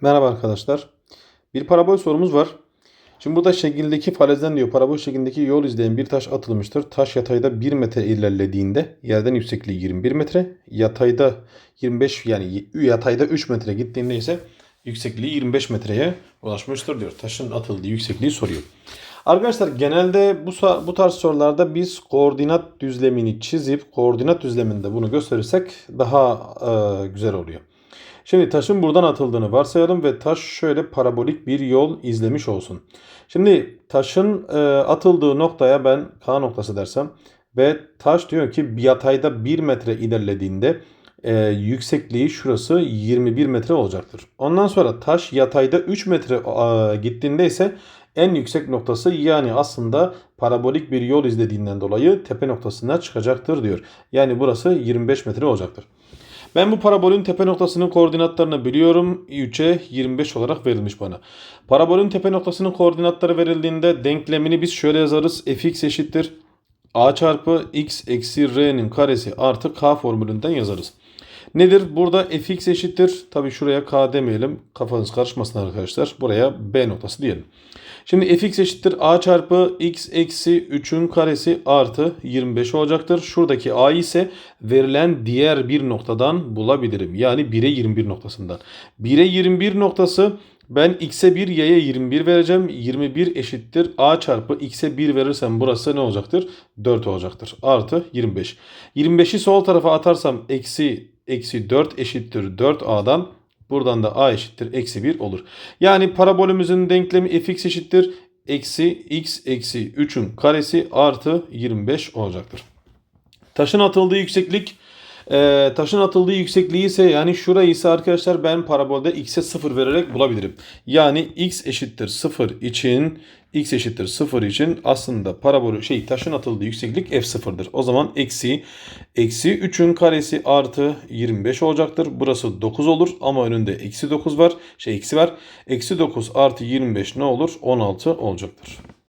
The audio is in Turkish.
Merhaba arkadaşlar. Bir parabol sorumuz var. Şimdi burada şekildeki falezden diyor parabol şeklindeki yol izleyen bir taş atılmıştır. Taş yatayda 1 metre ilerlediğinde yerden yüksekliği 21 metre. Yatayda 25 yani yatayda 3 metre gittiğinde ise yüksekliği 25 metreye ulaşmıştır diyor. Taşın atıldığı yüksekliği soruyor. Arkadaşlar genelde bu, bu tarz sorularda biz koordinat düzlemini çizip koordinat düzleminde bunu gösterirsek daha e, güzel oluyor. Şimdi taşın buradan atıldığını varsayalım ve taş şöyle parabolik bir yol izlemiş olsun. Şimdi taşın e, atıldığı noktaya ben K noktası dersem ve taş diyor ki yatayda 1 metre ilerlediğinde e, yüksekliği şurası 21 metre olacaktır. Ondan sonra taş yatayda 3 metre e, gittiğinde ise en yüksek noktası yani aslında parabolik bir yol izlediğinden dolayı tepe noktasına çıkacaktır diyor. Yani burası 25 metre olacaktır. Ben bu parabolün tepe noktasının koordinatlarını biliyorum. 3'e 25 olarak verilmiş bana. Parabolün tepe noktasının koordinatları verildiğinde denklemini biz şöyle yazarız. fx eşittir a çarpı x eksi r'nin karesi artı k formülünden yazarız. Nedir? Burada fx eşittir. Tabi şuraya k demeyelim. Kafanız karışmasın arkadaşlar. Buraya b noktası diyelim. Şimdi fx eşittir a çarpı x eksi 3'ün karesi artı 25 olacaktır. Şuradaki a ise verilen diğer bir noktadan bulabilirim. Yani 1'e 21 noktasından. 1'e 21 noktası ben x'e 1 y'ye 21 vereceğim. 21 eşittir a çarpı x'e 1 verirsem burası ne olacaktır? 4 olacaktır. Artı 25. 25'i sol tarafa atarsam eksi eksi 4 eşittir 4a'dan Buradan da a eşittir eksi 1 olur. Yani parabolümüzün denklemi fx eşittir eksi x eksi 3'ün karesi artı 25 olacaktır. Taşın atıldığı yükseklik e, taşın atıldığı yüksekliği ise yani şurayı ise arkadaşlar ben parabolde x'e 0 vererek bulabilirim. Yani x eşittir 0 için x eşittir 0 için aslında parabolü şey taşın atıldığı yükseklik f0'dır. O zaman eksi eksi 3'ün karesi artı 25 olacaktır. Burası 9 olur ama önünde eksi 9 var. Şey eksi var. Eksi 9 artı 25 ne olur? 16 olacaktır.